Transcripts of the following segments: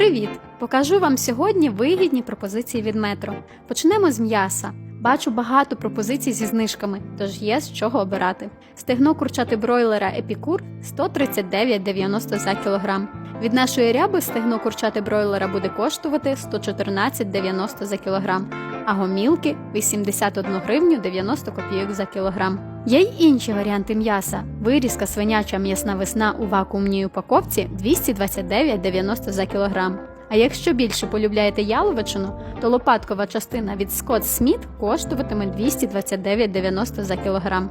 Привіт! Покажу вам сьогодні вигідні пропозиції від метро. Почнемо з м'яса. Бачу багато пропозицій зі знижками, тож є з чого обирати. Стегно курчати бройлера Епікур 139,90 за кілограм. Від нашої ряби стегно курчати бройлера буде коштувати 114,90 за кілограм, а гомілки 81 гривню 90 копійок за кілограм. Є й інші варіанти м'яса. Вирізка свиняча м'ясна весна у вакуумній упаковці 229,90 за кілограм. А якщо більше полюбляєте яловичину, то лопаткова частина від Scott Smith коштуватиме 229,90 за кілограм.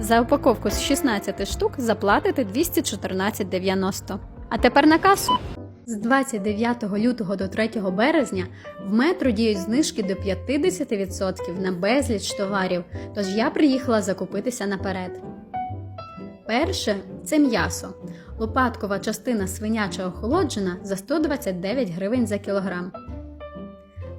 За упаковку з 16 штук заплатите 214,90. А тепер на касу. З 29 лютого до 3 березня в метро діють знижки до 50% на безліч товарів, тож я приїхала закупитися наперед. Перше це м'ясо. Лопаткова частина свиняча охолоджена за 129 гривень за кілограм.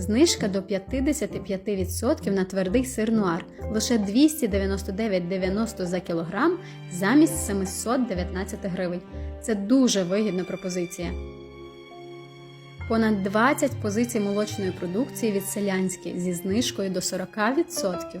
Знижка до 55% на твердий сир нуар лише 299,90 за кілограм замість 719 гривень. Це дуже вигідна пропозиція. Понад 20 позицій молочної продукції від селянські зі знижкою до 40%.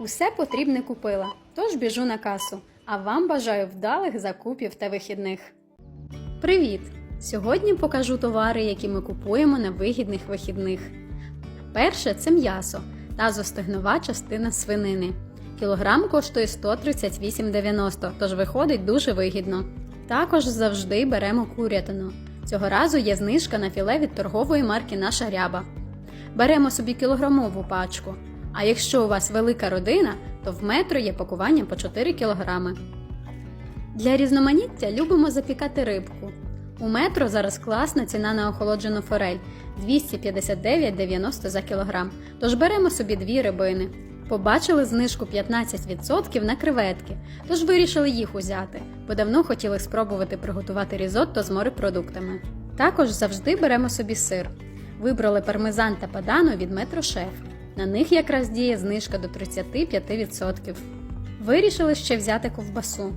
Усе потрібне купила, тож біжу на касу, а вам бажаю вдалих закупів та вихідних. Привіт! Сьогодні покажу товари, які ми купуємо на вигідних вихідних. Перше це м'ясо та зостигнова частина свинини. Кілограм коштує 138,90, тож виходить дуже вигідно. Також завжди беремо курятину. Цього разу є знижка на філе від торгової марки Наша ряба. Беремо собі кілограмову пачку. А якщо у вас велика родина, то в метро є пакування по 4 кг. Для різноманіття любимо запікати рибку. У метро зараз класна ціна на охолоджену форель 259,90 за кілограм. Тож беремо собі дві рибини. Побачили знижку 15% на креветки, тож вирішили їх узяти, бо давно хотіли спробувати приготувати різотто з морепродуктами. Також завжди беремо собі сир. Вибрали пармезан та падано від Метро Шеф. На них якраз діє знижка до 35%. Вирішили ще взяти ковбасу.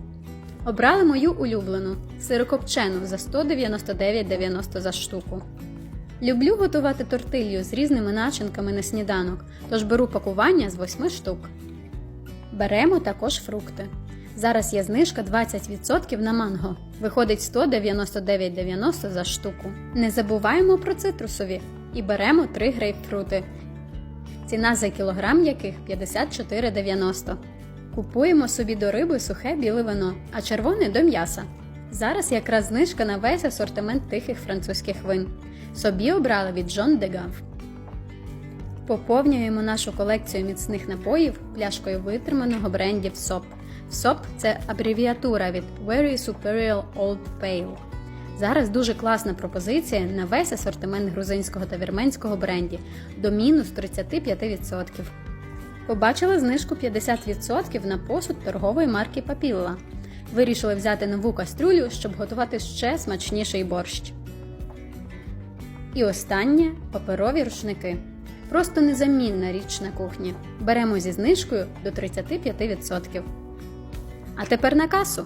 Обрали мою улюблену сирокопчену за 199,90 за штуку. Люблю готувати тортилью з різними начинками на сніданок, тож беру пакування з 8 штук. Беремо також фрукти. Зараз є знижка 20% на манго. Виходить 199,90 за штуку. Не забуваємо про цитрусові і беремо 3 грейпфрути. Ціна за кілограм яких 54,90. Купуємо собі до риби сухе біле вино, а червоне до м'яса. Зараз якраз знижка на весь асортимент тихих французьких вин. Собі обрали від Джон Дегав. Поповнюємо нашу колекцію міцних напоїв пляшкою витриманого брендів СОП. СОП це абревіатура від Very Superior Old Pale. Зараз дуже класна пропозиція на весь асортимент грузинського та вірменського бренді до мінус 35%. Побачили знижку 50% на посуд торгової марки Papilla. Вирішили взяти нову кастрюлю, щоб готувати ще смачніший борщ. І останнє паперові рушники. Просто незамінна річ на кухні. Беремо зі знижкою до 35%. А тепер на касу.